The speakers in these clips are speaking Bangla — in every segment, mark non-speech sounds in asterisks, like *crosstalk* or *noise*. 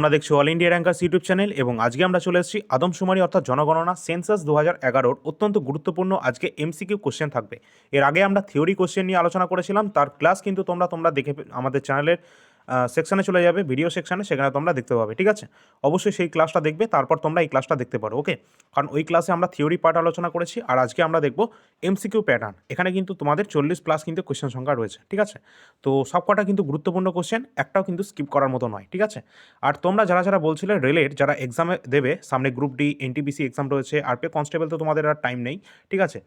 আমরা দেখছি all India rankers YouTube channel এবং আজকে আমরা চলে এসেছি আদমশুমারি অর্থাৎ জনগণনা সেন্সাস দু হাজার এগারোর অত্যন্ত গুরুত্বপূর্ণ আজকে এমসিকিউ কোশ্চেন থাকবে। এর আগে আমরা থিওরি কোশ্চেন নিয়ে আলোচনা করেছিলাম, তার ক্লাস কিন্তু তোমরা তোমরা দেখে আমাদের চ্যানেলের সেকশনে চলে যাবে ভিডিও সেকশনে সেখানে তোমরা দেখতে পাবে, ঠিক আছে? অবশ্যই সেই ক্লাসটা দেখবে, তারপর তোমরা এই ক্লাসটা দেখতে পারো ওকে কারণ ওই ক্লাসে আমরা থিওরি পার্ট আলোচনা করেছি, আর আজকে আমরা দেখব এমসিকিউ প্যাটার্ন এখানে কিন্তু তোমাদের চল্লিশ প্লাস কিন্তু কোশ্চেন সংখ্যা রয়েছে, ঠিক আছে? তো সব কটা কিন্তু গুরুত্বপূর্ণ কোশ্চেন একটাও কিন্তু স্কিপ করার মতো নয়, ঠিক আছে? আর তোমরা যারা যারা বলছিলে রেলের যারা এক্সামে দেবে, সামনে গ্রুপ ডি এনটিপিসি এক্সাম রয়েছে আরপিএফ কনস্টেবল তো তোমাদের আর টাইম নেই, ঠিক আছে?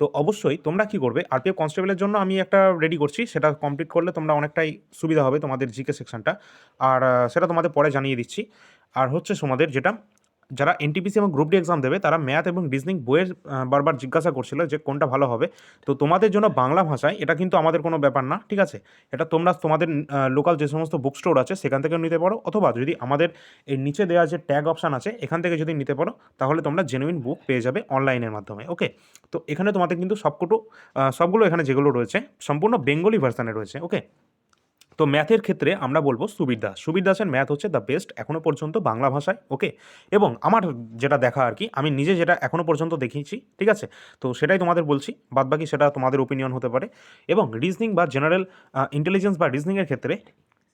তো অবশ্যই তোমরা কি করবে? আরপিএফ কনস্টেবলের জন্য আমি একটা রেডি করছি। সেটা কমপ্লিট করলে তোমরা অনেকটাই সুবিধা হবে তোমাদের জিকে সেকশনটা আর সেটা তোমাদের পরে জানিয়ে দিচ্ছি। আর হচ্ছে তোমাদের যেটা যারা এনটিপিসি এবং গ্রুপ ডি এক্সাম দেবে, তারা ম্যাথ এবং রিজনিং বইয়ের বারবার জিজ্ঞাসা করছিল যে কোনটা ভালো হবে। তো তোমাদের জন্য বাংলা ভাষায়, এটা কিন্তু আমাদের কোনো ব্যাপার না, ঠিক আছে? এটা তোমরা তোমাদের লোকাল যে সমস্ত বুক স্টোর আছে, সেখান থেকে নিতে পারো। অথবা যদি আমাদের এর নিচে দেওয়া যে ট্যাগ অপশান আছে, এখান থেকে যদি নিতে পারো, তাহলে তোমরা জেনুইন বুক পেয়ে যাবে অনলাইনের মাধ্যমে ওকে তো এখানে তোমাদের কিন্তু সবকটু সবগুলো এখানে যেগুলো রয়েছে, সম্পূর্ণ বেঙ্গলি ভার্সানে রয়েছে ওকে তো ম্যাথের ক্ষেত্রে আমরা বলব সুবীর দাস। সুবীর দাসের ম্যাথ হচ্ছে দ্য বেস্ট এখনও পর্যন্ত বাংলা ভাষায় ওকে এবং আমার যেটা দেখা আর কি, আমি নিজে যেটা এখনও পর্যন্ত দেখিয়েছি, ঠিক আছে? তো সেটাই তোমাদের বলছি, বাদবাকি সেটা তোমাদের ওপিনিয়ন হতে পারে। এবং রিজনিং বা জেনারেল ইন্টেলিজেন্স বা রিজনিংয়ের ক্ষেত্রে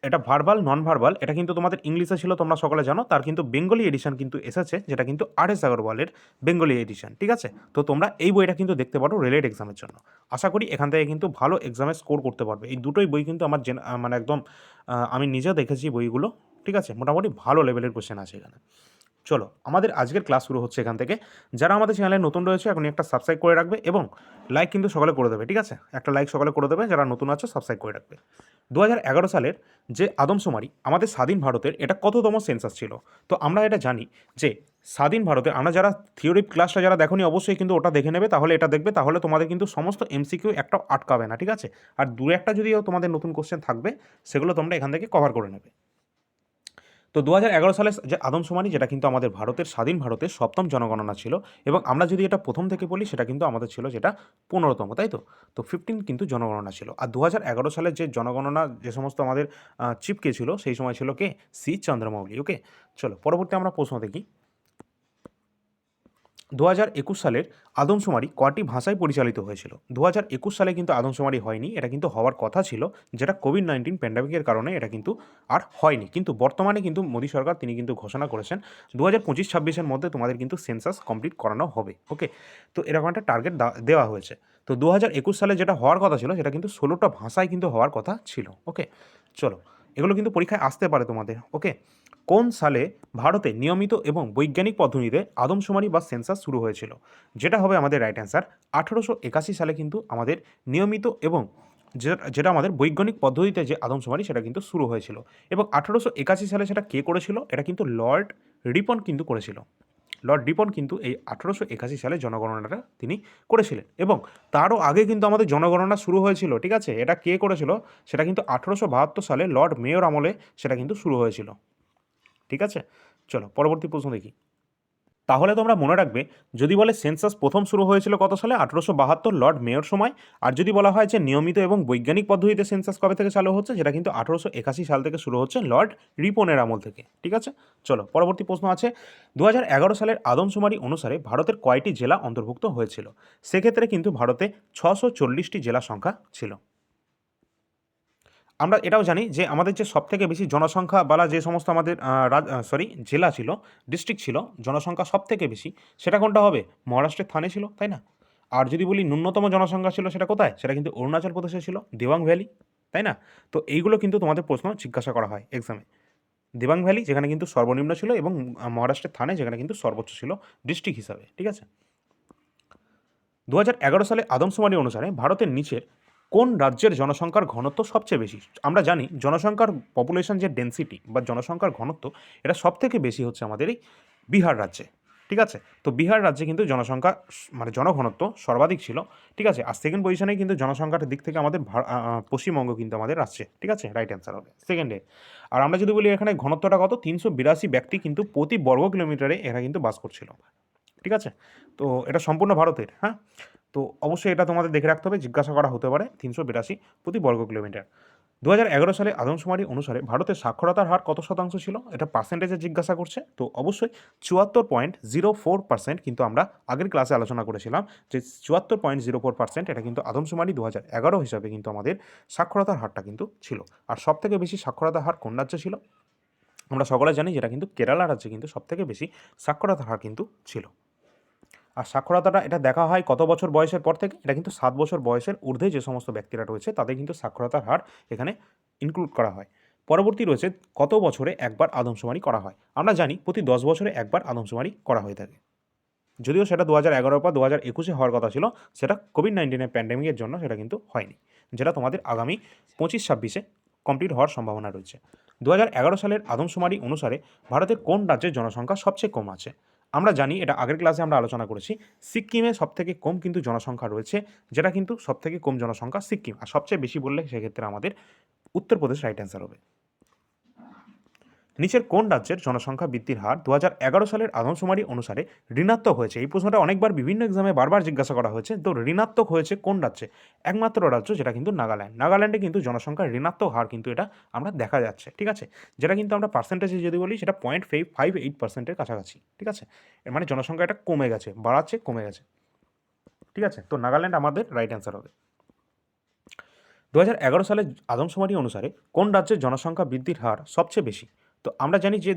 এটা ভার্বাল নন ভার্বাল এটা কিন্তু তোমাদের ইংলিশে ছিল, তোমরা সকলে জানো। তার কিন্তু বেঙ্গলি এডিশন কিন্তু এসেছে, যেটা কিন্তু আর এস আগরওয়ালের বেঙ্গলি এডিশন ঠিক আছে? তো তোমরা এই বইটা কিন্তু দেখতে পারো রেলের এক্সামের জন্য। আশা করি এখান থেকে কিন্তু ভালো এক্সামে স্কোর করতে পারবে। এই দুটোই বই কিন্তু আমার মানে একদম আমি নিজেও দেখেছি বইগুলো, ঠিক আছে? মোটামুটি ভালো লেভেলের কোশ্চেন আছে এখানে। চলো, আমাদের আজকের ক্লাস শুরু হচ্ছে এখান থেকে। যারা আমাদের চ্যানেলে নতুন রয়েছে এখন একটা সাবস্ক্রাইব করে রাখবে এবং লাইক কিন্তু সকালে করে দেবে, ঠিক আছে? একটা লাইক সকালে করে দেবে, যারা নতুন আছে সাবস্ক্রাইব করে রাখবে। দু সালের যে আদমশুমারি আমাদের স্বাধীন ভারতের এটা কততম সেন্সাস ছিল? তো আমরা এটা জানি যে স্বাধীন ভারতে আমরা যারা থিওরি ক্লাসটা যারা দেখোনি, অবশ্যই কিন্তু ওটা দেখে নেবে, তাহলে এটা দেখবে, তাহলে তোমাদের কিন্তু সমস্ত এমসিকিউ একটাও আটকাবে না, ঠিক আছে? আর দু একটা যদিও তোমাদের নতুন কোশ্চেন থাকবে, সেগুলো তোমরা এখান থেকে কভার করে নেবে। তো দু সালে যে আদমশুমারি, যেটা কিন্তু আমাদের ভারতের, স্বাধীন ভারতের সপ্তম জনগণনা ছিল এবং আমরা যদি এটা প্রথম থেকে বলি, সেটা কিন্তু আমাদের ছিল যেটা পনেরোতম, তাই তো? তো ফিফটিন কিন্তু জনগণনা ছিল। আর দু সালের যে জনগণনা, যে সমস্ত আমাদের চিপকে ছিল, সেই সময় ছিল কে? সি. চন্দ্রমৌলি ওকে চলো, পরবর্তী আমরা প্রশ্ন দেখি। দু হাজার একুশ সালের আদমশুমারি কটি ভাষায় পরিচালিত হয়েছিল? দু হাজার একুশ সালে কিন্তু আদমশুমারি হয়নি, এটা কিন্তু হওয়ার কথা ছিল, যেটা কোভিড নাইন্টিন প্যান্ডামিকের কারণে এটা কিন্তু আর হয়নি। কিন্তু বর্তমানে কিন্তু মোদী সরকার তিনি কিন্তু ঘোষণা করেছেন, দু হাজার পঁচিশ ছাব্বিশের মধ্যে তোমাদের কিন্তু সেন্সাস কমপ্লিট করানো হবে ওকে তো এরকম একটা টার্গেট দেওয়া হয়েছে। তো দু হাজার একুশ সালে যেটা হওয়ার কথা ছিল, সেটা কিন্তু ষোলোটা ভাষায় কিন্তু হওয়ার কথা ছিল ওকে চলো, এগুলো কিন্তু পরীক্ষায় আসতে পারে তোমাদের ওকে কোন সালে ভারতে নিয়মিত এবং বৈজ্ঞানিক পদ্ধতিতে আদমশুমারি বা সেন্সাস শুরু হয়েছিল? যেটা হবে আমাদের রাইট অ্যান্সার আঠেরোশো একাশি সালে কিন্তু আমাদের নিয়মিত এবং যেটা আমাদের বৈজ্ঞানিক পদ্ধতিতে যে আদমশুমারি সেটা কিন্তু শুরু হয়েছিল। এবং আঠারোশো একাশি সালে সেটা কে করেছিল? এটা কিন্তু লর্ড রিপন কিন্তু করেছিল। লর্ড রিপন কিন্তু এই আঠারোশো একাশি সালে জনগণনাটা তিনি করেছিলেন। এবং তারও আগে কিন্তু আমাদের জনগণনা শুরু হয়েছিল, ঠিক আছে? এটা কে করেছিল? সেটা কিন্তু আঠেরোশো বাহাত্তর সালে লর্ড মেয়র আমলে সেটা কিন্তু শুরু হয়েছিল। ঠিক আছে? চলো, পরবর্তী প্রশ্ন দেখি। তাহলে তোমরা মনে রাখবে, যদি বলে সেন্সাস প্রথম শুরু হয়েছিল কত সালে? আঠেরোশো বাহাত্তর লর্ড মেয়র সময়। আর যদি বলা হয় যে নিয়মিত এবং বৈজ্ঞানিক পদ্ধতিতে সেন্সাস কবে থেকে চালু হচ্ছে যেটা কিন্তু আঠেরোশো একাশি সাল থেকে শুরু হচ্ছে লর্ড রিপনের আমল থেকে। ঠিক আছে? চলো, পরবর্তী প্রশ্ন আছে। দু এগারো সালের আদমশুমারি অনুসারে ভারতের কয়টি জেলা অন্তর্ভুক্ত হয়েছিল? সেক্ষেত্রে কিন্তু ভারতে ছশো চল্লিশটি জেলা সংখ্যা ছিল। আমরা এটাও জানি যে আমাদের যে সবথেকে বেশি জনসংখ্যা বালা যে সমস্ত আমাদের সরি জেলা ছিল ডিস্ট্রিক্ট ছিল, জনসংখ্যা সবথেকে বেশি, সেটা কোনটা হবে? মহারাষ্ট্রের থানে ছিল, তাই না? আর যদি বলি ন্যূনতম জনসংখ্যা ছিল সেটা কোথায়? সেটা কিন্তু অরুণাচল প্রদেশে ছিল, দেওয়াং ভ্যালি, তাই না? তো এইগুলো কিন্তু তোমাদের প্রশ্ন জিজ্ঞাসা করা হয় এক্সামে দেবাং ভ্যালি, যেখানে কিন্তু সর্বনিম্ন ছিল এবং মহারাষ্ট্রের থানে যেখানে কিন্তু সর্বোচ্চ ছিল ডিস্ট্রিক্ট হিসাবে, ঠিক আছে? দু সালে আদমশুমারি অনুসারে ভারতের নিচের কোন রাজ্যের জনসংখ্যার ঘনত্ব সবচেয়ে বেশি? আমরা জানি জনসংখ্যার পপুলেশন যে ডেন্সিটি বা জনসংখ্যার ঘনত্ব, এটা সব থেকে বেশি হচ্ছে আমাদের এই বিহার রাজ্যে, ঠিক আছে? তো বিহার রাজ্যে কিন্তু জনসংখ্যা মানে জনঘনত্ব সর্বাধিক ছিল, ঠিক আছে? আর সেকেন্ড পজিশনে কিন্তু জনসংখ্যার দিক থেকে আমাদের পশ্চিমবঙ্গ কিন্তু আমাদের আসছে, ঠিক আছে? রাইট অ্যান্সার হবে সেকেন্ডে আর আমরা যদি বলি এখানে ঘনত্বটা কত? তিনশো বিরাশি ব্যক্তি কিন্তু প্রতি বর্গ কিলোমিটারে এরা কিন্তু বাস করছিল, ঠিক আছে? তো এটা সম্পূর্ণ ভারতের হ্যাঁ? তো অবশ্যই এটা তোমাদের দেখে রাখতে হবে, জিজ্ঞাসা করা হতে পারে তিনশো বিরাশি প্রতি বর্গ কিলোমিটার। দু হাজার এগারো সালে আদমশুমারি অনুসারে ভারতের সাক্ষরতার হার কত শতাংশ ছিল? এটা পার্সেন্টেজে জিজ্ঞাসা করছে। তো অবশ্যই চুয়াত্তর পয়েন্ট জিরো ফোর পার্সেন্ট কিন্তু আমরা আগের ক্লাসে আলোচনা করেছিলাম যে চুয়াত্তর পয়েন্ট জিরো ফোর পার্সেন্ট এটা কিন্তু আদমশুমারি দু হাজার এগারো হিসাবে কিন্তু আমাদের সাক্ষরতার হারটা কিন্তু ছিল। আর সবথেকে বেশি সাক্ষরতার হার কোন রাজ্যে ছিল? আমরা সকলে জানি যেটা কিন্তু কেরালা রাজ্যে কিন্তু সবথেকে বেশি সাক্ষরতার হার কিন্তু ছিল। আর সাক্ষরতাটা, এটা দেখা হয় কত বছর বয়সের পর থেকে, এটা কিন্তু সাত বছর বয়সের ঊর্ধ্বে যে সমস্ত ব্যক্তিরা রয়েছে, তাদের কিন্তু সাক্ষরতার হার এখানে ইনক্লুড করা হয়। পরবর্তী রয়েছে কত বছরে একবার আদমশুমারি করা হয়। আমরা জানি প্রতি দশ বছরে একবার আদমশুমারি করা হয়ে থাকে। যদিও সেটা দু হাজার এগারো বা দু হাজার একুশে হওয়ার কথা ছিল, সেটা কোভিড নাইন্টিনের প্যান্ডেমিকের জন্য সেটা কিন্তু হয়নি, যেটা তোমাদের আগামী পঁচিশ ছাব্বিশে কমপ্লিট হওয়ার সম্ভাবনা রয়েছে। দু হাজার এগারো সালের আদমশুমারি অনুসারে ভারতের কোন রাজ্যের জনসংখ্যা সবচেয়ে কম আছে? আমরা জানি এটা আগের ক্লাসে আমরা আলোচনা করেছি, সিকিমে সবথেকে কম কিন্তু জনসংখ্যা রয়েছে, যেটা কিন্তু সবথেকে কম জনসংখ্যা সিকিম। আর সবচেয়ে বেশি বললে সেক্ষেত্রে আমাদের উত্তরপ্রদেশ রাইট অ্যান্সার হবে। নিচের কোন রাজ্যের জনসংখ্যা বৃদ্ধির হার দু হাজার এগারো সালের আদমশুমারি অনুসারে ঋণাত্মক হয়েছে? এই প্রশ্নটা অনেকবার বিভিন্ন এক্সামে বারবার জিজ্ঞাসা করা হয়েছে। তো ঋণাত্মক হয়েছে কোন রাজ্যে? একমাত্র রাজ্য যেটা কিন্তু নাগাল্যান্ড। নাগাল্যান্ডে কিন্তু জনসংখ্যার ঋণাত্মক হার কিন্তু এটা আমরা দেখা যাচ্ছে, ঠিক আছে? যেটা কিন্তু আমরা পার্সেন্টেজে যদি বলি, সেটা পয়েন্ট ফাইভ ফাইভ এইট পার্সেন্টের কাছাকাছি, ঠিক আছে? এর মানে জনসংখ্যা এটা কমে গেছে, বাড়াচ্ছে, কমে গেছে, ঠিক আছে? তো নাগাল্যান্ড আমাদের রাইট অ্যান্সার হবে। দু সালের আদমশুমারি অনুসারে কোন রাজ্যের জনসংখ্যা বৃদ্ধির হার সবচেয়ে বেশি? তো আমরা জানি যে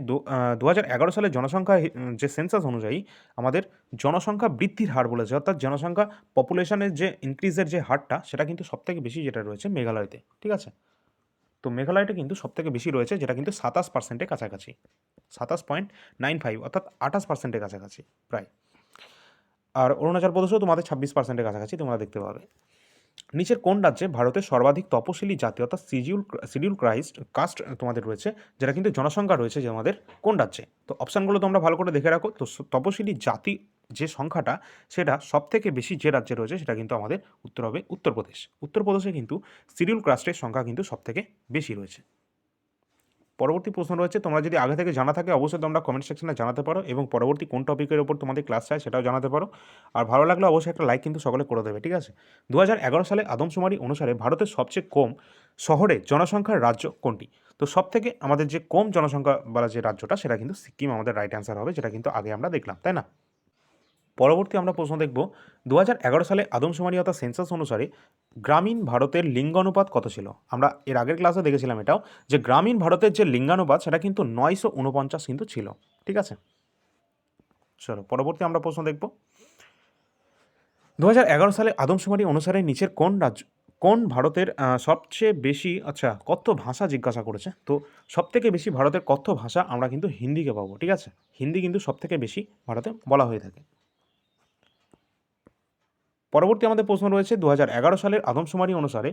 দু হাজার সালের জনসংখ্যা যে সেন্সাস অনুযায়ী আমাদের জনসংখ্যা বৃদ্ধির হার বলেছে, অর্থাৎ জনসংখ্যা পপুলেশনের যে ইনক্রিজের যে হারটা, সেটা কিন্তু সবথেকে বেশি যেটা রয়েছে মেঘালয়তে, ঠিক আছে? তো মেঘালয়টা কিন্তু সবথেকে বেশি রয়েছে, যেটা কিন্তু সাতাশ পার্সেন্টের কাছাকাছি, সাতাশ পয়েন্ট নাইন ফাইভ, অর্থাৎ আঠাশ পার্সেন্টের কাছাকাছি, প্রায়। আর অরুণাচল প্রদেশও তোমাদের ছাব্বিশ পার্সেন্টের কাছাকাছি তোমরা দেখতে পাবে। নিচের কোন রাজ্যে ভারতের সর্বাধিক তপশিলি জাতি অর্থাৎ সিডিউল শিডিউল ক্রাইস্ট কাস্ট তোমাদের রয়েছে, যেটা কিন্তু জনসংখ্যা রয়েছে যে আমাদের কোন রাজ্যে? তো অপশানগুলো তোমরা ভালো করে দেখে রাখো। তো তপশিলি জাতি যে সংখ্যাটা, সেটা সব থেকে বেশি যে রাজ্যে রয়েছে, সেটা কিন্তু আমাদের উত্তর হবে উত্তরপ্রদেশ। উত্তরপ্রদেশে কিন্তু শিডিউল ক্রাস্টের সংখ্যা কিন্তু সব থেকে বেশি রয়েছে। পরবর্তী প্রশ্ন রয়েছে, তোমরা যদি আগে থেকে জানা থাকে, অবশ্যই তোমরা কমেন্ট সেকশনে জানাতে পারো এবং পরবর্তী কোন টপিকের ওপর তোমাদের ক্লাস চাই সেটাও জানাতে পারো। আর ভালো লাগলে অবশ্যই একটা লাইক কিন্তু সকলে করে দেবে, ঠিক আছে? দু হাজার এগারো সালে আদমশুমারি অনুসারে ভারতের সবচেয়ে কম শহরে জনসংখ্যার রাজ্য কোনটি? তো সব থেকে আমাদের যে কম জনসংখ্যা বলা যে রাজ্যটা, সেটা কিন্তু সিকিম, আমাদের রাইট অ্যান্সার হবে, যেটা কিন্তু আগে আমরা দেখলাম, তাই না? পরবর্তী আমরা প্রশ্ন দেখব দু হাজার এগারো সালে আদমশুমারি অর্থাৎ সেন্সাস অনুসারে গ্রামীণ ভারতের লিঙ্গানুপাত কত ছিল? আমরা এর আগের ক্লাসে দেখেছিলাম এটাও, যে গ্রামীণ ভারতের যে লিঙ্গানুপাত, সেটা কিন্তু নয়শো উনপঞ্চাশ কিন্তু ছিল। ঠিক আছে? চলো, পরবর্তী আমরা প্রশ্ন দেখব। দু হাজার এগারো সালে আদমশুমারি অনুসারে নিচের কোন রাজ্য, কোন ভারতের সবচেয়ে বেশি আচ্ছা কথ্য ভাষা জিজ্ঞাসা করেছে? তো সবথেকে বেশি ভারতের কথ্য ভাষা আমরা কিন্তু হিন্দিকে পাবো, ঠিক আছে? হিন্দি কিন্তু সবথেকে বেশি ভারতে বলা হয়ে থাকে। পরবর্তী আমাদের প্রশ্ন রয়েছে দু হাজার এগারো সালের আদমশুমারি অনুসারে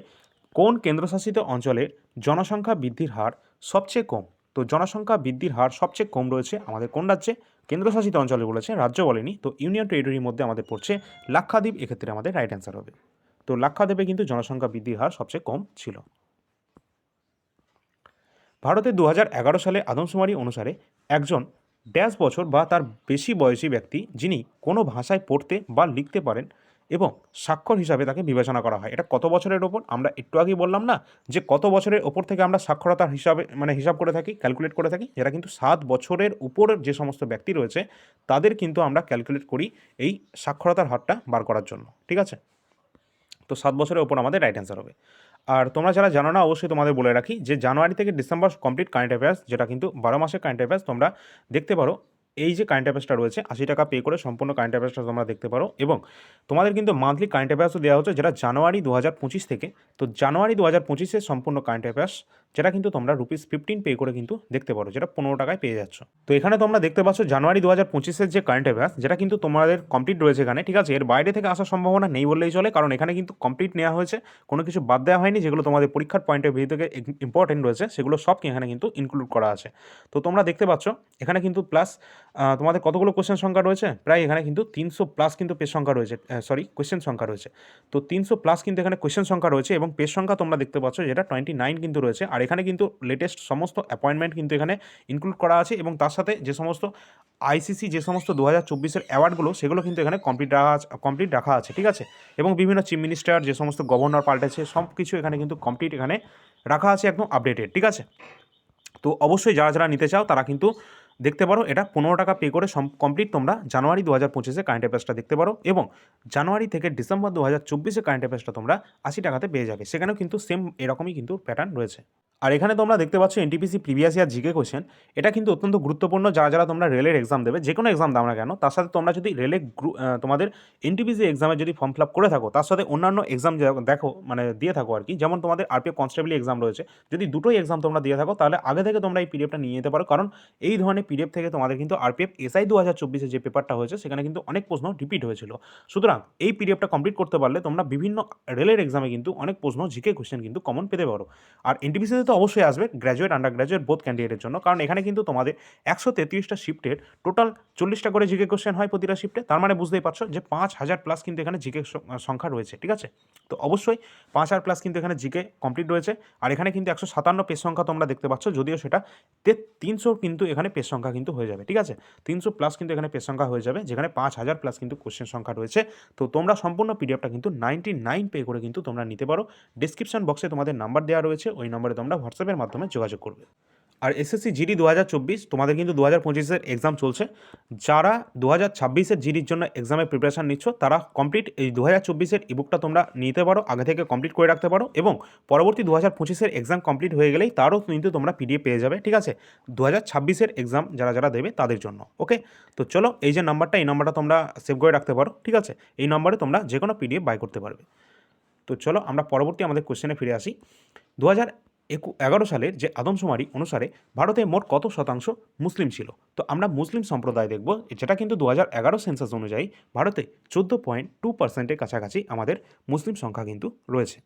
কোন কেন্দ্রশাসিত অঞ্চলের জনসংখ্যা বৃদ্ধির হার সবচেয়ে কম? তো জনসংখ্যা বৃদ্ধির হার সবচেয়ে কম রয়েছে আমাদের কোন রাজ্যে? কেন্দ্রশাসিত অঞ্চলে বলেছে, রাজ্য বলেনি। তো ইউনিয়ন টেরিটরির মধ্যে আমাদের পড়ছে লাক্ষাদ্বীপ, এক্ষেত্রে আমাদের রাইট অ্যান্সার হবে। তো লাক্ষাদ্বীপে কিন্তু জনসংখ্যা বৃদ্ধির হার সবচেয়ে কম ছিল। ভারতে দু হাজার এগারো সালে আদমশুমারি অনুসারে একজন ড্যাশ বছর বা তার বেশি বয়সী ব্যক্তি, যিনি কোনো ভাষায় পড়তে বা লিখতে পারেন এবং স্বাক্ষর হিসাবে তাকে বিবেচনা করা হয়। এটা কত বছরের ওপর? আমরা একটু আগেই বললাম না যে কত বছরের ওপর থেকে আমরা সাক্ষরতার হিসাবে মানে হিসাব করে থাকি ক্যালকুলেট করে থাকি? যেটা কিন্তু সাত বছরের উপরের যে সমস্ত ব্যক্তি রয়েছে, তাদের কিন্তু আমরা ক্যালকুলেট করি এই সাক্ষরতার হারটা বার করার জন্য। ঠিক আছে? তো সাত বছরের ওপর আমাদের রাইট অ্যান্সার হবে। আর তোমরা যারা জানো না, অবশ্যই তোমাদের বলে রাখি যে জানুয়ারি থেকে ডিসেম্বর কমপ্লিট কারেন্ট অ্যাফেয়ার্স যেটা কিন্তু বারো মাসের কারেন্ট অ্যাফেয়ার্স তোমরা দেখতে পারো এই যে কারেন্ট অ্যাফেয়ার্সটা রয়েছে, আশি টাকা পে করে সম্পূর্ণ কারেন্ট অ্যাফেয়ার্সটা তোমরা দেখতে পারো এবং তোমাদের কিন্তু মান্থলি কারেন্ট অ্যাফেয়ার্সও দেওয়া হচ্ছে যেটা জানুয়ারি দু হাজার পঁচিশ থেকে। তো জানুয়ারি দু হাজার পঁচিশের সম্পূর্ণ কারেন্ট অ্যাফেয়ার্স যেটা কিন্তু তোমরা রুপিস ফিফটিন পে করে কিন্তু দেখতে পারো, যেটা পনেরো টাকায় পেয়ে যাচ্ছ। তো এখানে তোমরা দেখতে পাচ্ছ জানুয়ারি দু হাজার পঁচিশের যে কারেন্ট অ্যাফেয়ার্স যেটা কিন্তু তোমাদের কমপ্লিট রয়েছে এখানে, ঠিক আছে? এর বাইরে থেকে আসার সম্ভাবনা নেই বললেই চলে, কারণ এখানে কিন্তু কমপ্লিট নেওয়া হয়েছে, কোনো কিছু বাদ দেওয়া হয়নি, যেগুলো তোমাদের পরীক্ষার পয়েন্ট অফ ভিউ থেকে ইম্পর্টেন্ট রয়েছে, সেগুলো সব এখানে কিন্তু ইনক্লুড করা আছে। তো তোমরা দেখতে পাচ্ছ, এখানে কিন্তু প্লাস তোমাদের কতগুলো কোশ্চেন সংখ্যা রয়েছে? প্রায় এখানে কিন্তু তিনশো প্লাস কিন্তু পেজ সংখ্যা রয়েছে। সরি কোশ্চেন সংখ্যা রয়েছে। তো তিনশো প্লাস কিন্তু এখানে কোশ্চেন সংখ্যা রয়েছে এবং পেজ সংখ্যা তোমরা দেখতে পাচ্ছ যেটা টোয়েন্টি নাইন কিন্তু রয়েছে। আর এখানে কিন্তু লেটেস্ট সমস্ত অ্যাপয়েন্টমেন্ট কিন্তু এখানে ইনক্লুড করা আছে এবং তার সাথে যে সমস্ত আইসিসি যে সমস্ত দু হাজার চব্বিশের অ্যাওয়ার্ডগুলো সেগুলো কিন্তু এখানে কমপ্লিট রাখা কমপ্লিট রাখা আছে, ঠিক আছে? এবং বিভিন্ন চিফ মিনিস্টার যে সমস্ত গভর্নর পাল্টেছে সব কিছু এখানে কিন্তু কমপ্লিট এখানে রাখা আছে একদম আপডেটেড ঠিক আছে? তো অবশ্যই যারা যারা নিতে চাও তারা কিন্তু দেখতে পারো, এটা পনেরো টাকা পে করে কমপ্লিট তোমরা জানুয়ারি দু হাজার পঁচিশে কারেন্ট অ্যাফেয়ার্সটা দেখতে পারো এবং জানুয়ারি থেকে ডিসেম্বর দু হাজার চব্বিশে কারেন্ট অ্যাফেয়ার্সটা তোমরা আশি টাকাতে পেয়ে যাবে। সেখানেও কিন্তু সেম এরকমই কিন্তু প্যাটার্ন রয়েছে। আর এখানে তোমরা দেখতে পাচ্ছ NTPC previous year GK question এটা কিন্তু অত্যন্ত গুরুত্বপূর্ণ। যারা যারা তোমরা রেলের এক্সাম দেবে, যে কোনো এক্সাম দাও না কেন, তার সাথে তোমরা যদি রেলে তোমাদের এনটিপিসি এক্সামে যদি ফর্ম ফিল আপ করে থাকো, তার সাথে অন্যান্য এক্সাম দেখো মানে দিয়ে থাকো আর কি, যেমন তোমাদের আরপিএফ কনস্টেবল এক্সাম রয়েছে, যদি দুটোই এক্সাম তোমরা দিয়ে থাকো, তাহলে আগে থেকে তোমরা এই পিডিএফটা নিয়ে যেতে পারো। কারণ এই ধরনের পিডিএফ থেকে তোমাদের কিন্তু আরপিএফ এসআই দু হাজার চব্বিশে যে পেপারটা হয়েছে, সেখানে কিন্তু অনেক প্রশ্ন রিপিট হয়েছিল। সুতরাং এই পিডিএফটা কমপ্লিট করতে পারলে তোমরা বিভিন্ন রেলের এক্সামে কিন্তু অনেক প্রশ্ন জিকে কোশ্চেন কিন্তু কমন পেতে পারো। আর এনটিপিসিতে তো অবশ্যই আসবে গ্র্যাজুয়েট আন্ডার গ্র্যাজুয়েট বোথ ক্যান্ডিডেটের জন্য। কারণ এখানে কিন্তু তোমাদের একশো তেত্রিশটা শিফটের টোটাল চল্লিশটা করে জিকে কোশ্চেন হয় প্রতিটা শিফটে তার মানে বুঝতেই পারছ যে পাঁচ হাজার প্লাস কিন্তু এখানে জিকে সংখ্যা রয়েছে, ঠিক আছে? তো অবশ্যই পাঁচ হাজার প্লাস কিন্তু এখানে জিকে কমপ্লিট রয়েছে। আর এখানে কিন্তু একশো সাতান্ন পেজ সংখ্যা তোমরা দেখতে পাচ্ছ, যদিও সেটা তিনশো কিন্তু এখানে পেজ সংখ্যা কিন্তু হয়ে যাবে, ঠিক আছে? তিনশো প্লাস কিন্তু এখানে পেজ সংখ্যা হয়ে যাবে, যেখানে পাঁচ হাজার প্লাস কিন্তু কোশ্চেন সংখ্যা রয়েছে। তো তোমরা সম্পূর্ণ পিডিএফটা কিন্তু নাইনটি নাইন পে করে কিন্তু তোমরা নিতে পারো। ডিসক্রিপশন বক্সে তোমাদের নাম্বার দেওয়া রয়েছে, ওই নম্বরে তোমরা হোয়াটসঅ্যাপের মাধ্যমে যোগাযোগ করবে। আর এসএসসি জিডি দু হাজার চব্বিশ, তোমাদের কিন্তু দু হাজার পঁচিশের এক্সাম চলছে। যারা দু হাজার ছাব্বিশের জিডির জন্য এক্সামের প্রিপারেশান নিচ্ছ, তারা কমপ্লিট এই দু হাজার চব্বিশের ইবুকটা তোমরা নিতে পারো, আগে থেকে কমপ্লিট করে রাখতে পারো এবং পরবর্তী দু হাজার পঁচিশের এক্সাম কমপ্লিট হয়ে গেলেই তারও কিন্তু তোমরা পিডিএফ পেয়ে যাবে, ঠিক আছে? দু হাজার ছাব্বিশের এক্সাম যারা যারা দেবে তাদের জন্য ওকে তো চলো, এই যে নাম্বারটা এই নাম্বারটা তোমরা সেভ করে রাখতে পারো, ঠিক আছে? এই নম্বরে তোমরা যে কোনো পিডিএফ বাই করতে পারবে। তো চলো, আমরা পরবর্তী আমাদের কোশ্চেনে ফিরে আসি। দু হাজার একু এগারো সালের যে আদমশুমারি অনুসারে ভারতে মোট কত শতাংশ মুসলিম ছিল? তো আমরা মুসলিম সম্প্রদায় দেখব, যেটা কিন্তু দু হাজার এগারো সেন্সাস অনুযায়ী ভারতে চোদ্দ পয়েন্ট টু পার্সেন্টের কাছাকাছি আমাদের মুসলিম সংখ্যা কিন্তু রয়েছে।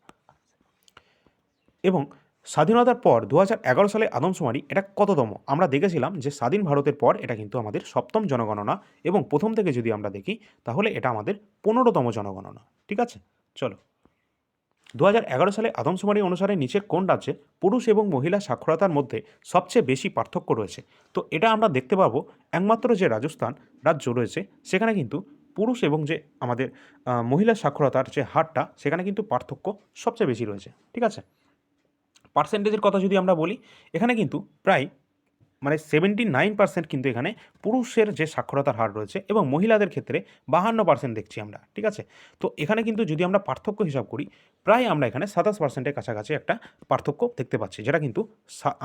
এবং স্বাধীনতার পর দু হাজার এগারো সালে আদমশুমারি এটা কততম? আমরা দেখেছিলাম যে স্বাধীন ভারতের পর এটা কিন্তু আমাদের সপ্তম জনগণনা এবং প্রথম থেকে যদি আমরা দেখি, তাহলে এটা আমাদের পনেরোতম জনগণনা। ঠিক আছে? চলো। দু সালে আদমশুমারি অনুসারে নিচে কোন রাজ্যে পুরুষ এবং মহিলা সাক্ষরতার মধ্যে সবচেয়ে বেশি পার্থক্য রয়েছে? তো এটা আমরা দেখতে পাবো একমাত্র যে রাজস্থান রাজ্য রয়েছে, সেখানে কিন্তু পুরুষ এবং যে আমাদের মহিলা সাক্ষরতার যে হারটা, সেখানে কিন্তু পার্থক্য সবচেয়ে বেশি রয়েছে। ঠিক আছে? পার্সেন্টেজের কথা যদি আমরা বলি, এখানে কিন্তু প্রায় মানে সেভেন্টি নাইন পার্সেন্ট কিন্তু এখানে পুরুষের যে সাক্ষরতার হার রয়েছে এবং মহিলাদের ক্ষেত্রে বাহান্ন পার্সেন্ট দেখছি আমরা, ঠিক আছে? তো এখানে কিন্তু যদি আমরা পার্থক্য হিসাব করি, প্রায় আমরা এখানে সাতাশ পার্সেন্টের কাছাকাছি একটা পার্থক্য দেখতে পাচ্ছি, যেটা কিন্তু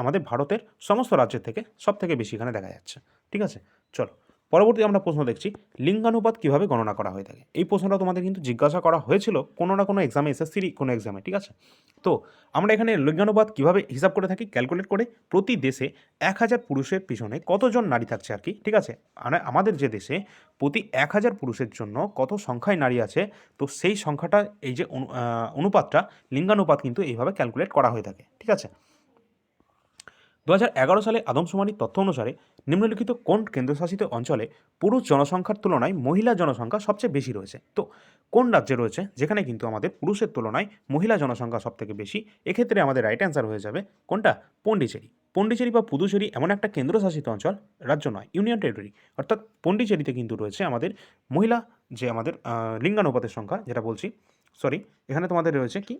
আমাদের ভারতের সমস্ত রাজ্যের থেকে সব থেকে বেশি এখানে দেখা যাচ্ছে, ঠিক আছে? চলো পরবর্তী আমরা প্রশ্ন দেখছি, লিঙ্গানুপাত কীভাবে গণনা করা হয়ে থাকে? এই প্রশ্নটা তোমাদের কিন্তু জিজ্ঞাসা করা হয়েছিল, কোনো না কোনো এক্সামে এসএসসির কোনো এক্সামে ঠিক আছে? তো আমরা এখানে লিঙ্গানুপাত কীভাবে হিসাব করে থাকি ক্যালকুলেট করে প্রতি দেশে এক হাজার পুরুষের পিছনে কতজন নারী থাকছে আর কি, ঠিক আছে? মানে আমাদের যে দেশে প্রতি এক হাজার পুরুষের জন্য কত সংখ্যায় নারী আছে, তো সেই সংখ্যাটা, এই যে অনু- অনুপাতটা, লিঙ্গানুপাত কিন্তু এইভাবে ক্যালকুলেট করা হয়ে থাকে, ঠিক আছে? দু সালে আদমশুমারির তথ্য অনুসারে নিম্নলিখিত কোন কেন্দ্রশাসিত অঞ্চলে পুরুষ জনসংখ্যার তুলনায় মহিলা জনসংখ্যা সবচেয়ে বেশি রয়েছে? তো, কোন রাজ্যে রয়েছে? যেখানে কিন্তু আমাদের পুরুষের তুলনায় মহিলা জনসংখ্যা সবথেকে বেশি, এক্ষেত্রে আমাদের রাইট অ্যান্সার হয়ে যাবে কোনটা? পন্ডিচেরি। পন্ডিচেরি বা পুদুচেরি এমন একটা কেন্দ্রশাসিত অঞ্চল, রাজ্য নয়, ইউনিয়ন টেরিটরি অর্থাৎ পন্ডিচেরিতে কিন্তু রয়েছে আমাদের মহিলা, যে আমাদের লিঙ্গানুপাতের সংখ্যা, যেটা বলছি সরি এখানে তোমাদের রয়েছে কি?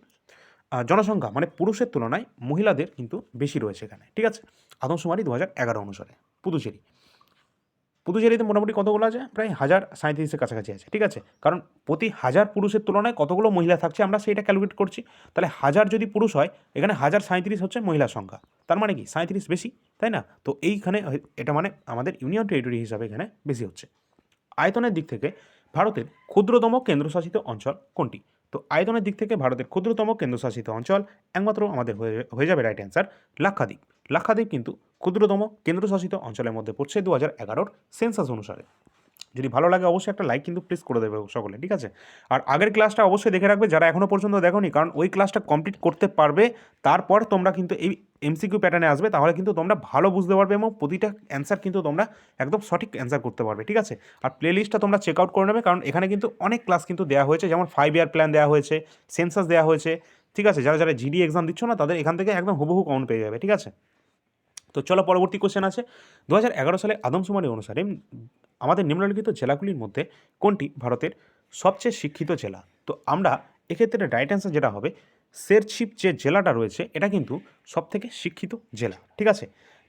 জনসংখ্যা মানে পুরুষের তুলনায় মহিলাদের কিন্তু বেশি রয়েছে এখানে, ঠিক আছে? আদমশুমারি দু হাজার এগারো অনুসারে, পুদুচেরি। পুদুচেরিতে মোটামুটি কতগুলো আছে? প্রায় হাজার সাঁত্রিশের কাছাকাছি আছে, ঠিক আছে? কারণ প্রতি হাজার পুরুষের তুলনায় কতগুলো মহিলা থাকছে আমরা সেইটা ক্যালকুলেট করছি। তাহলে হাজার যদি পুরুষ হয়, এখানে হাজার সাঁত্রিশ হচ্ছে মহিলার সংখ্যা। তার মানে কি? সাঁত্রিশ বেশি, তাই না? তো এইখানে এটা মানে আমাদের ইউনিয়ন টেরিটরি হিসাবে এখানে বেশি হচ্ছে। আয়তনের দিক থেকে ভারতের ক্ষুদ্রতম কেন্দ্রশাসিত অঞ্চল কোনটি? তো আয়তনের দিক থেকে ভারতের ক্ষুদ্রতম কেন্দ্রশাসিত অঞ্চল, একমাত্র আমাদের হয়ে যাবে রাইট অ্যান্সার লাক্ষাদ্বীপ। লাক্ষাদ্বীপ কিন্তু ক্ষুদ্রতম কেন্দ্রশাসিত অঞ্চলের মধ্যে পড়ছে দু হাজার এগারোর সেন্সাস অনুসারে। যদি ভালো লাগে অবশ্যই একটা লাইক কিন্তু প্লিজ করে দেবে সকলে, ঠিক আছে? আর আগের ক্লাসটা অবশ্যই দেখে রাখবে যারা এখনও পর্যন্ত দেখোনি, কারণ ওই ক্লাসটা কমপ্লিট করতে পারবে, তারপর তোমরা কিন্তু এই এমসিকিউ প্যাটার্নে আসবে, তাহলে কিন্তু তোমরা ভালো বুঝতে পারবে এবং প্রতিটা অ্যান্সার কিন্তু তোমরা একদম সঠিক অ্যান্সার করতে পারবে, ঠিক আছে? আর প্লে লিস্টটা তোমরা চেক আউট করে নেবে, কারণ এখানে কিন্তু অনেক ক্লাস কিন্তু দেওয়া হয়েছে, যেমন ফাইভ ইয়ার প্ল্যান দেওয়া হয়েছে সেন্সাস দেওয়া হয়েছে, ঠিক আছে? যারা যারা জিডি এক্সাম দিচ্ছ না, তাদের এখান থেকে একদম হুবহু কমন পেয়ে যাবে, ঠিক আছে? তো চলো পরবর্তী কোশ্চেন আছে। দু হাজার এগারো সালে আদমশুমারি অনুসারে আমাদের নিম্নলিখিত জেলাগুলির মধ্যে কোনটি ভারতের সবচেয়ে শিক্ষিত জেলা? তো আমরা এক্ষেত্রে রাইট অ্যান্সার যেটা হবে শেরছিপ যে জেলাটা রয়েছে, এটা কিন্তু সবথেকে শিক্ষিত জেলা। ঠিক আছে?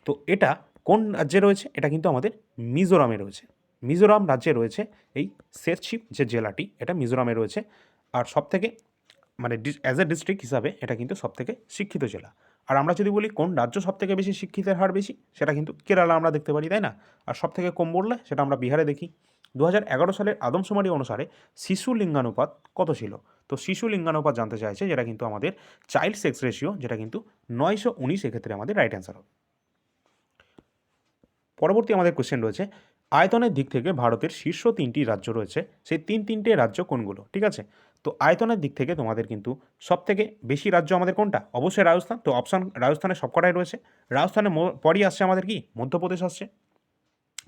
তো এটা কোন রাজ্যে রয়েছে? এটা কিন্তু আমাদের মিজোরামে রয়েছে। মিজোরাম রাজ্যে রয়েছে এই শেরছিপ যে জেলাটি, এটা মিজোরামে রয়েছে। আর সবথেকে মানে অ্যাজ এ ডিস্ট্রিক্ট হিসাবে এটা কিন্তু সবথেকে শিক্ষিত জেলা। আর আমরা যদি বলি কোন রাজ্য সবথেকে বেশি শিক্ষিতের হার বেশি, সেটা কিন্তু কেরালা আমরা দেখতে পারি, তাই না? আর সবথেকে কম বললে সেটা আমরা বিহারে দেখি। দু সালের আদমশুমারি অনুসারে শিশু লিঙ্গানুপাত কত ছিল? তো শিশু লিঙ্গানুপাত জানতে চাইছে যেটা কিন্তু আমাদের চাইল্ড সেক্স রেশিও, যেটা কিন্তু নয়শো উনিশ এক্ষেত্রে আমাদের রাইট অ্যান্সার হবে। পরবর্তী আমাদের কোশ্চেন রয়েছে, আয়তনের দিক থেকে ভারতের শীর্ষ তিনটি রাজ্য রয়েছে, সেই তিন তিনটে রাজ্য কোনগুলো? ঠিক আছে? তো আয়তনের দিক থেকে তোমাদের কিন্তু সব থেকে বেশি রাজ্য আমাদের কোনটা? অবশ্যই রাজস্থান। তো অপশান রাজস্থানের সবকটাই রয়েছে। রাজস্থানের পরই আসছে আমাদের কি? মধ্যপ্রদেশ আসছে।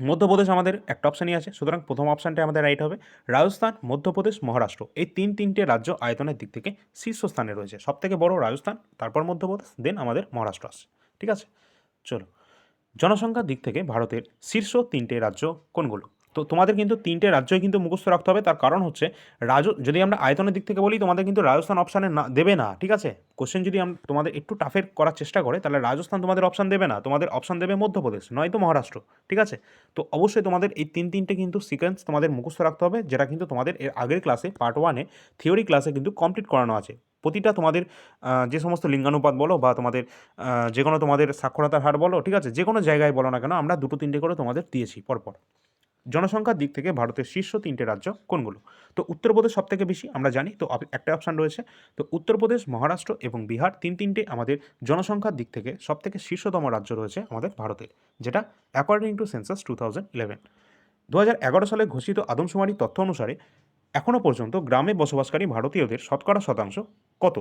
মধ্যপ্রদেশ আমাদের একটা অপশানই আছে। সুতরাং প্রথম অপশানটাই আমাদের রাইট হবে। রাজস্থান, মধ্যপ্রদেশ, মহারাষ্ট্র এই তিন তিনটে রাজ্য আয়তনের দিক থেকে শীর্ষস্থানে রয়েছে। সব থেকে বড় রাজস্থান, তারপর মধ্যপ্রদেশ দেন আমাদের মহারাষ্ট্র আসছে। ঠিক আছে? চলো। জনসংখ্যার দিক থেকে ভারতের শীর্ষ তিনটে রাজ্য কোনগুলো? তো তোমাদের কিন্তু তিনটে রাজ্যই কিন্তু মুখস্থ রাখতে হবে। তার কারণ হচ্ছে, রাজ, যদি আমরা আয়তনের দিক থেকে বলি, তোমাদের কিন্তু রাজস্থান অপশানে না, দেবে না, ঠিক আছে? কোশ্চেন যদি তোমাদের একটু টাফের করার চেষ্টা করে, তাহলে রাজস্থান তোমাদের অপশান দেবে না, তোমাদের অপশান দেবে মধ্যপ্রদেশ, নয়তো মহারাষ্ট্র, ঠিক আছে? তো অবশ্যই তোমাদের এই তিন তিনটে কিন্তু সিকোয়েন্স তোমাদের মুখস্থ রাখতে হবে, যেটা কিন্তু তোমাদের এর আগের ক্লাসে পার্ট ওয়ানে থিওরি ক্লাসে কিন্তু কমপ্লিট করানো আছে। প্রতিটা তোমাদের যে সমস্ত লিঙ্গানুপাত বলো, বা তোমাদের যে কোনো তোমাদের সাক্ষরতার হার বলো, ঠিক আছে? যে কোনো জায়গায় বলো না কেন, আমরা দুটো তিনটে করে তোমাদের দিয়েছি, পরপর। জনসংখ্যার দিক থেকে ভারতের শীর্ষ তিনটে রাজ্য কোনগুলো? তো উত্তরপ্রদেশ সব থেকে বেশি, আমরা জানি, তো একটা অপশান রয়েছে। তো উত্তরপ্রদেশ, মহারাষ্ট্র এবং বিহার তিন তিনটে আমাদের জনসংখ্যার দিক থেকে সব থেকে শীর্ষতম রাজ্য রয়েছে আমাদের ভারতের, যেটা according to census two thousand eleven দু হাজার এগারো সালে ঘোষিত আদমশুমারি তথ্য অনুসারে এখনও পর্যন্ত গ্রামে বসবাসকারী ভারতীয়দের শতকরা শতাংশ কত?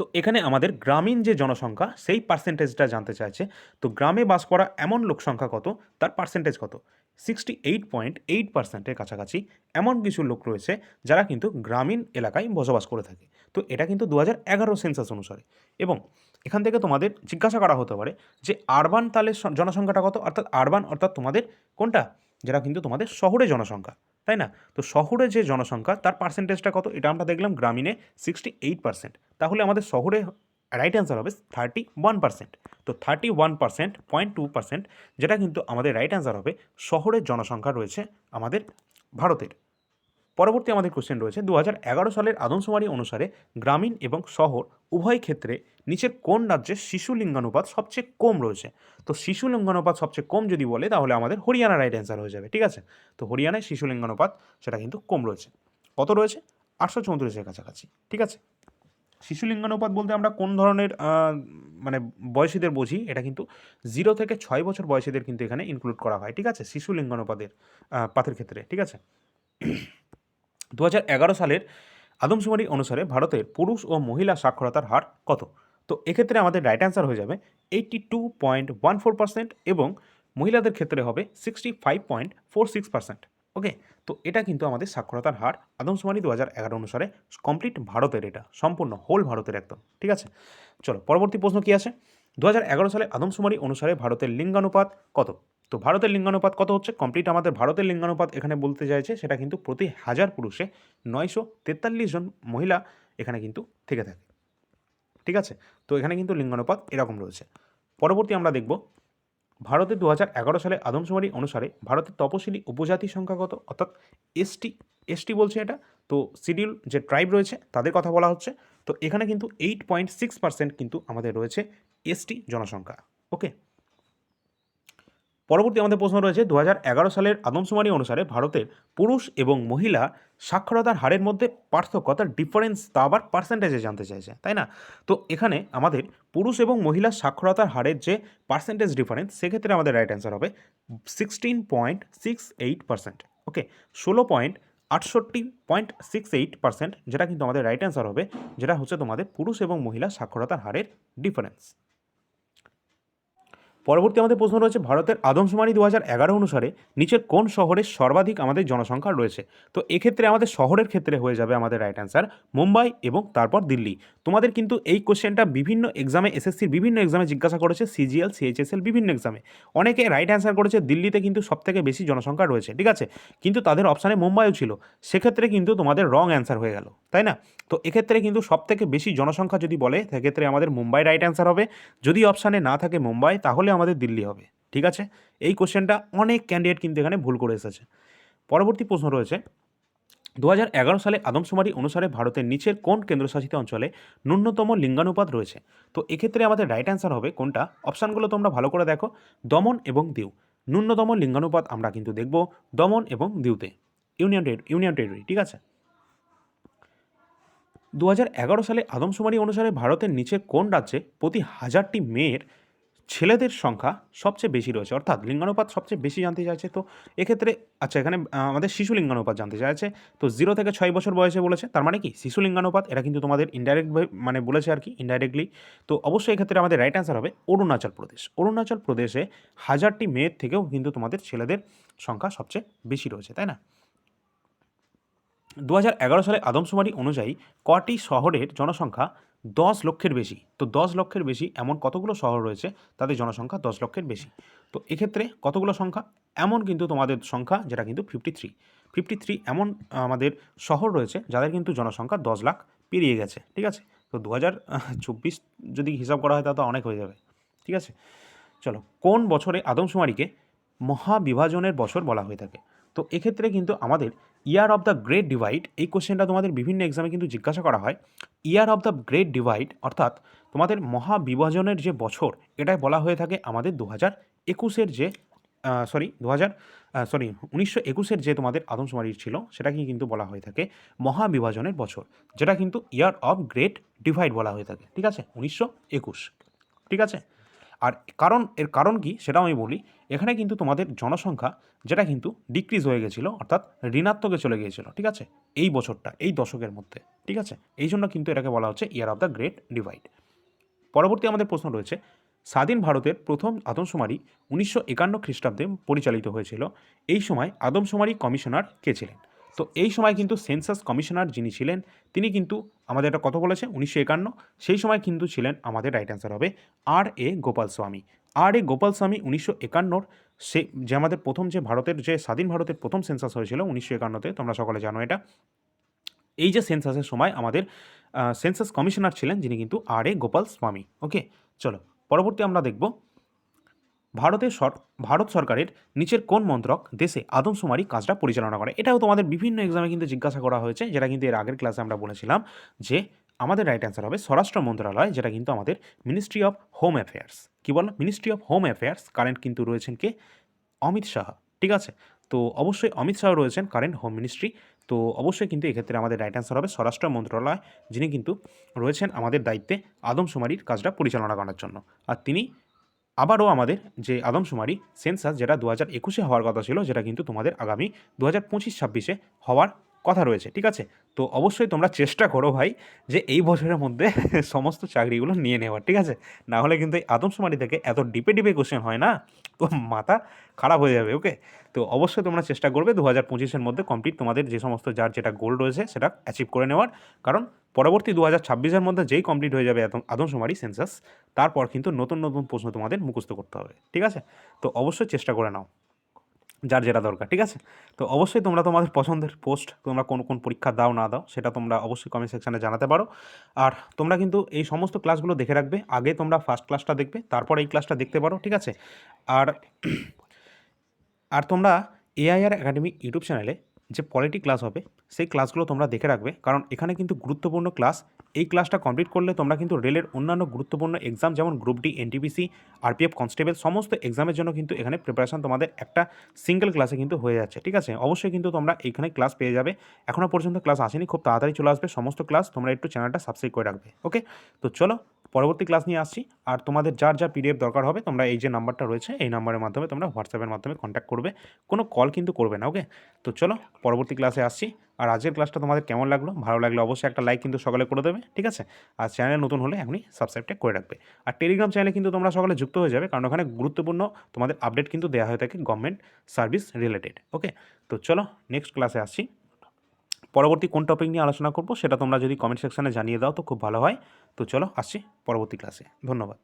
তো এখানে আমাদের গ্রামীণ যে জনসংখ্যা, সেই পার্সেন্টেজটা জানতে চাইছে। তো গ্রামে বাস করা এমন লোক সংখ্যা কত? তার পার্সেন্টেজ কত? সিক্সটি এইট পয়েন্ট এইট পার্সেন্টের কাছাকাছি এমন কিছু লোক রয়েছে যারা কিন্তু গ্রামীণ এলাকায় বসবাস করে থাকে। তো এটা কিন্তু দু হাজার এগারো সেন্সাস অনুসারে। এবং এখান থেকে তোমাদের জিজ্ঞাসা করা হতে পারে যে আরবান তাহলে স- জনসংখ্যাটা কত? অর্থাৎ আরবান অর্থাৎ তোমাদের কোনটা? যেটা কিন্তু তোমাদের শহরে জনসংখ্যা। তাই না? তো শহরে যে জনসংখ্যা, তার পার্সেন্টেজটা কত? এটা আমরা দেখলাম গ্রামীণে সিক্সটি এইট পার্সেন্ট তাহলে আমাদের শহরে রাইট অ্যান্সার হবে থার্টি ওয়ান পার্সেন্ট তো thirty one percent point two percent যেটা কিন্তু আমাদের রাইট অ্যান্সার হবে শহরের জনসংখ্যা রয়েছে আমাদের ভারতের। পরবর্তী আমাদের কোশ্চেন রয়েছে দু সালের আদমশুমারি অনুসারে গ্রামীণ এবং শহর উভয় ক্ষেত্রে নিচের কোন রাজ্যে শিশু লিঙ্গানুপাত সবচেয়ে কম রয়েছে? তো শিশু লিঙ্গানুপাত সবচেয়ে কম যদি বলে, তাহলে আমাদের হরিয়ানা রাইট অ্যান্সার হয়ে যাবে, ঠিক আছে? তো হরিয়ানায় শিশু লিঙ্গানুপাত সেটা কিন্তু কম রয়েছে। কত রয়েছে? আটশো চৌত্রিশের কাছাকাছি, ঠিক আছে? শিশু লিঙ্গানুপাত বলতে আমরা কোন ধরনের মানে বয়সীদের বুঝি, এটা কিন্তু জিরো থেকে ছয় বছর বয়সীদের কিন্তু এখানে ইনক্লুড করা হয়, ঠিক আছে? শিশু লিঙ্গানুপাতের পাতের ক্ষেত্রে, ঠিক আছে? দু সালের আদমশুমারি অনুসারে ভারতের পুরুষ ও মহিলা সাক্ষরতার হার কত? তো এক্ষেত্রে আমাদের রাইট অ্যান্সার হয়ে যাবে eighty two point one four percent এবং মহিলাদের ক্ষেত্রে হবে sixty five point four six percent okay তো এটা কিন্তু আমাদের সাক্ষরতার হার আদমশুমারি দু হাজার এগারো অনুসারে কমপ্লিট ভারতের এটা, সম্পূর্ণ হোল ভারতের একদম। ঠিক আছে? চলো, পরবর্তী প্রশ্ন কী আছে? দু হাজার এগারো সালে আদমশুমারি অনুসারে ভারতের লিঙ্গানুপাত কত? তো ভারতের লিঙ্গানুপাত কত হচ্ছে? কমপ্লিট আমাদের ভারতের লিঙ্গানুপাত এখানে বলতে চাইছে, সেটা কিন্তু প্রতি হাজার পুরুষে নয়শো তেতাল্লিশ জন মহিলা এখানে কিন্তু থেকে থাকে। ঠিক আছে? তো এখানে কিন্তু লিঙ্গানুপাত এরকম রয়েছে। পরবর্তী আমরা দেখব, ভারতে দু হাজার এগারো সালে আদমশুমারি অনুসারে ভারতের তপশিলি উপজাতি সংখ্যা কত? অর্থাৎ এসটি এসটি বলছে এটা। তো শিডিউল যে ট্রাইব রয়েছে, তাদের কথা বলা হচ্ছে। তো এখানে কিন্তু এইট পয়েন্ট সিক্স পার্সেন্ট কিন্তু আমাদের রয়েছে এসটি জনসংখ্যা। ওকে পরবর্তী আমাদের প্রশ্ন রয়েছে দু সালের আদমশুমারি অনুসারে ভারতের পুরুষ এবং মহিলা সাক্ষরতার হারের মধ্যে পার্থক্য অর্থাৎ ডিফারেন্স তা আবার পার্সেন্টেজে জানতে চাইছে, তাই না? তো এখানে আমাদের পুরুষ এবং মহিলা সাক্ষরতার হারের যে পার্সেন্টেজ ডিফারেন্স সেক্ষেত্রে আমাদের রাইট অ্যান্সার হবে sixteen point six eight percent okay ষোলো পয়েন্ট আটষট্টি পয়েন্ট সিক্স এইট পার্সেন্ট যেটা কিন্তু আমাদের রাইট অ্যান্সার হবে, যেটা হচ্ছে তোমাদের পুরুষ এবং মহিলা সাক্ষরতার হারের ডিফারেন্স পরবর্তী আমাদের প্রশ্ন রয়েছে, ভারতের আদমশুমারি দু হাজার এগারো অনুসারে নিচের কোন শহরে সর্বাধিক আমাদের জনসংখ্যা রয়েছে? তো এক্ষেত্রে আমাদের শহরের ক্ষেত্রে হয়ে যাবে আমাদের রাইট অ্যান্সার মুম্বাই এবং তারপর দিল্লি। তোমাদের কিন্তু এই কোশ্চেনটা বিভিন্ন এক্সামে এসএসসির বিভিন্ন এক্সামে জিজ্ঞাসা করেছে সিজিএল সিএইচএসএল বিভিন্ন এক্সামে অনেকে রাইট অ্যান্সার করেছে, দিল্লিতে কিন্তু সবথেকে বেশি জনসংখ্যা রয়েছে, ঠিক আছে? কিন্তু তাদের অপশানে মুম্বাইও ছিল। সেক্ষেত্রে কিন্তু তোমাদের রং অ্যান্সার হয়ে গেল, তাই না? তো এক্ষেত্রে কিন্তু সবথেকে বেশি জনসংখ্যা যদি বলে, সেক্ষেত্রে আমাদের মুম্বাই রাইট অ্যান্সার হবে। যদি অপশানে না থাকে মুম্বাই, তাহলে আমাদের দিল্লি হবে, ঠিক আছে? এই কোশ্চেনটা অনেক ক্যান্ডিডেট কিন্তু এখানে ভুল করে এসেছে। পরবর্তী প্রশ্ন রয়েছে দুহাজার এগারো সালে আদমশুমারি অনুসারে ভারতের নিচের কোন কেন্দ্রশাসিত অঞ্চলে ন্যূনতম লিঙ্গানুপাত রয়েছে? তো এক্ষেত্রে আমাদের রাইট অ্যান্সার হবে কোনটা? অপশানগুলো তোমরা ভালো করে দেখো, দমন এবং দিউ। ন্যূনতম লিঙ্গানুপাত আমরা কিন্তু দেখব দমন এবং দিউতে ইউনিয়ন ইউনিয়ন টেরিটরি ঠিক আছে? দু হাজার এগারো সালে আদমশুমারি অনুসারে ভারতের নিচে কোন রাজ্যে প্রতি হাজারটি মেয়ের ছেলেদের সংখ্যা সবচেয়ে বেশি রয়েছে, অর্থাৎ লিঙ্গানুপাত সবচেয়ে বেশি জানতে চাইছে, তো এক্ষেত্রে আচ্ছা এখানে আমাদের শিশু লিঙ্গানুপাত জানতে চাইছে, তো জিরো থেকে ছয় বছর বয়সে বলেছে, তার মানে কি? শিশু লিঙ্গানুপাত, এটা কিন্তু তোমাদের ইনডাইরেক্ট মানে বলেছে আর কি ইনডাইরেক্টলি তো অবশ্যই এক্ষেত্রে আমাদের রাইট অ্যান্সার হবে অরুণাচল প্রদেশ। অরুণাচল প্রদেশে হাজারটি মেয়ের থেকেও কিন্তু তোমাদের ছেলেদের সংখ্যা সবচেয়ে বেশি রয়েছে, তাই না? দু হাজার এগারো সালে আদমশুমারি অনুযায়ী কটি শহরের জনসংখ্যা দশ লক্ষের বেশি। তো দশ লক্ষের বেশি এমন কতগুলো শহর রয়েছে? তাদের জনসংখ্যা দশ লক্ষের বেশি। তো এক্ষেত্রে কতগুলো সংখ্যা? এমন কিন্তু তোমাদের সংখ্যা যেটা কিন্তু ফিফটি থ্রি ফিফটি থ্রি এমন আমাদের শহর রয়েছে যাদের কিন্তু জনসংখ্যা দশ লাখ পেরিয়ে গেছে, ঠিক আছে? তো দু হাজার চব্বিশ যদি হিসাব করা হয় তাহলে অনেক হয়ে যাবে, ঠিক আছে? চলো, কোন বছরে আদমশুমারিকে মহাবিভাজনের বছর বলা হয়ে থাকে? তো এক্ষেত্রে কিন্তু আমাদের year of the great divide, এই কোশ্চেনটা তোমাদের বিভিন্ন এক্সামে কিন্তু জিজ্ঞাসা করা হয়। Year of the great divide, অর্থাৎ তোমাদের মহাবিভাজনের যে বছর, এটাই বলা হয়ে থাকে আমাদের দু হাজার একুশের যে সরি দু হাজার সরি উনিশশো একুশের যে তোমাদের আদমশুমারি ছিল সেটাকে কিন্তু বলা হয়ে থাকে মহাবিভাজনের বছর, যেটা কিন্তু ইয়ার অফ গ্রেট ডিভাইড বলা হয়ে থাকে। ঠিক আছে? উনিশশো একুশ। ঠিক আছে? আর কারণ, এর কারণ কি সেটাও আমি বলি, এখানে কিন্তু তোমাদের জনসংখ্যা যেটা কিন্তু ডিক্রিজ হয়ে গেছিল, অর্থাৎ ঋণাত্মকে চলে গিয়েছিল, ঠিক আছে? এই বছরটা, এই দশকের মধ্যে, ঠিক আছে? এই জন্য কিন্তু এটাকে বলা হচ্ছে year of the great divide পরবর্তী আমাদের প্রশ্ন রয়েছে, স্বাধীন ভারতের প্রথম আদমশুমারি উনিশশো একান্ন খ্রিস্টাব্দে পরিচালিত হয়েছিল, এই সময় আদমশুমারি কমিশনার কে ছিলেন? তো এই সময় কিন্তু সেন্সাস কমিশনার যিনি ছিলেন, তিনি কিন্তু আমাদের এটা কত বলেছে, উনিশশো একান্ন। সেই সময় কিন্তু ছিলেন আমাদের রাইট অ্যান্সার হবে আর এ গোপাল স্বামী আর এ গোপাল স্বামী উনিশশো একান্নর, সে যে আমাদের প্রথম যে ভারতের, যে স্বাধীন ভারতের প্রথম সেন্সাস হয়েছিল উনিশশো একান্নতে, তোমরা সকলে জানো এটা। এই যে সেন্সাসের সময় আমাদের সেন্সাস কমিশনার ছিলেন যিনি কিন্তু আর এ গোপাল স্বামী ওকে চলো, পরবর্তী আমরা দেখব ভারতের সর ভারত সরকারের নিচের কোন মন্ত্রক দেশে আদমশুমারি কাজটা পরিচালনা করে? এটাও তোমাদের বিভিন্ন এক্সামে কিন্তু জিজ্ঞাসা করা হয়েছে, যেটা কিন্তু এর আগের ক্লাসে আমরা বলেছিলাম যে আমাদের রাইট অ্যান্সার হবে স্বরাষ্ট্র মন্ত্রণালয়, যেটা কিন্তু আমাদের মিনিস্ট্রি অফ হোম অ্যাফেয়ার্স কী বলো? Ministry of home affairs current কিন্তু রয়েছেন কে? অমিত শাহ, ঠিক আছে? তো অবশ্যই অমিত শাহ রয়েছেন কারেন্ট হোম মিনিস্ট্রি তো অবশ্যই কিন্তু এক্ষেত্রে আমাদের রাইট অ্যান্সার হবে স্বরাষ্ট্র মন্ত্রণালয়, যিনি কিন্তু রয়েছেন আমাদের দায়িত্বে আদমশুমারির কাজটা পরিচালনা করার জন্য। আর তিনি আবারও আমাদের যে আদমশুমারি সেন্সাস যেটা দু হাজার একুশে হওয়ার কথা ছিল যেটা কিন্তু তোমাদের আগামী দু হাজার পঁচিশ ছাব্বিশে হওয়ার কথা রয়েছে, ঠিক আছে? তো অবশ্যই তোমরা চেষ্টা করো ভাই যে এই বছরের মধ্যে *laughs* সমস্ত চাকরিগুলো নিয়ে নেওয়ার, ঠিক আছে? না হলে কিন্তু এই আদমশুমারি থেকে এত ডিপে ডিপে কোশ্চেন হয় না? তো মাথা খারাপ হয়ে যাবে ওকে তো অবশ্যই তোমরা চেষ্টা করবে দু হাজার পঁচিশের মধ্যে কমপ্লিট তোমাদের যে সমস্ত যার যেটা গোল রয়েছে সেটা অ্যাচিভ করে নেওয়ার। কারণ পরবর্তী দু হাজার ছাব্বিশের মধ্যে যেই কমপ্লিট হয়ে যাবে আদম- আদমশুমারি সেন্সাস তারপর কিন্তু নতুন নতুন প্রশ্ন তোমাদের মুখস্থ করতে হবে, ঠিক আছে? তো অবশ্যই চেষ্টা করে নাও। যার যেটা দরকার, ঠিক আছে? তো অবশ্যই তোমরা তোমাদের পছন্দের পোস্ট তোমরা কোন কোন পরীক্ষা দাও, না দাও, সেটা তোমরা অবশ্যই কমেন্ট সেকশানে জানাতে পারো। আর তোমরা কিন্তু এই সমস্ত ক্লাসগুলো দেখে রাখবে, আগে তোমরা ফার্স্ট ক্লাসটা দেখবে, তারপর এই ক্লাসটা দেখতে পারো, ঠিক আছে? আর আর তোমরা এআইআর একাডেমি ইউটিউব চ্যানেলে যে পলিটি ক্লাস হবে, সেই ক্লাসগুলো তোমরা দেখে রাখবে, কারণ এখানে কিন্তু গুরুত্বপূর্ণ ক্লাস এই ক্লাসটা কমপ্লিট করলে তোমরা কিন্তু রেলের অন্যান্য গুরুত্বপূর্ণ এক্সাম যেমন group D NTPC RPF constable সমস্ত এক্সামের জন্য কিন্তু এখানে প্রিপারেশন তোমাদের একটা সিঙ্গেল ক্লাসে কিন্তু হয়ে যাচ্ছে, ঠিক আছে? অবশ্যই কিন্তু তোমরা এখানে ক্লাস পেয়ে যাবে। এখনও পর্যন্ত ক্লাস আসেনি, খুব তাড়াতাড়ি চলে আসবে, সমস্ত ক্লাস তোমরা একটু চ্যানেলটা সাবস্ক্রাইব করে রাখবে ওকে তো চলো, পরবর্তী ক্লাস নিয়ে আসছি। আর তোমাদের যার যা পিডিএফ দরকার হবে, তোমরা এই যে নাম্বারটা রয়েছে, এই নাম্বারের মাধ্যমে তোমরা হোয়াটসঅ্যাপের মাধ্যমে কন্ট্যাক্ট করবে, কোনো কল কিন্তু করবে না ওকে তো চলো, পরবর্তী ক্লাসে আসছি। আর আজকের ক্লাসটা তোমাদের কেমন লাগল? ভালো লাগলে অবশ্যই একটা লাইক কিন্তু সকালে করে দেবে, ঠিক আছে? আর চ্যানেল নতুন হলে এখনই সাবস্ক্রাইবটা করে রাখবে। আর টেলিগ্রাম চ্যানেলে কিন্তু তোমরা সকালে যুক্ত হয়ে যাবে, কারণ ওখানে গুরুত্বপূর্ণ তোমাদের আপডেট কিন্তু দেওয়া হয়ে থাকে গভর্নমেন্ট সার্ভিস রিলেটেড ওকে তো চলো নেক্সট ক্লাসে আসছি। পরবর্তী কোন টপিক নিয়ে আলোচনা করব সেটা তোমরা যদি কমেন্ট সেকশানে জানিয়ে দাও তো খুব ভালো হয়। তো চলো আসছি পরবর্তী ক্লাসে ধন্যবাদ।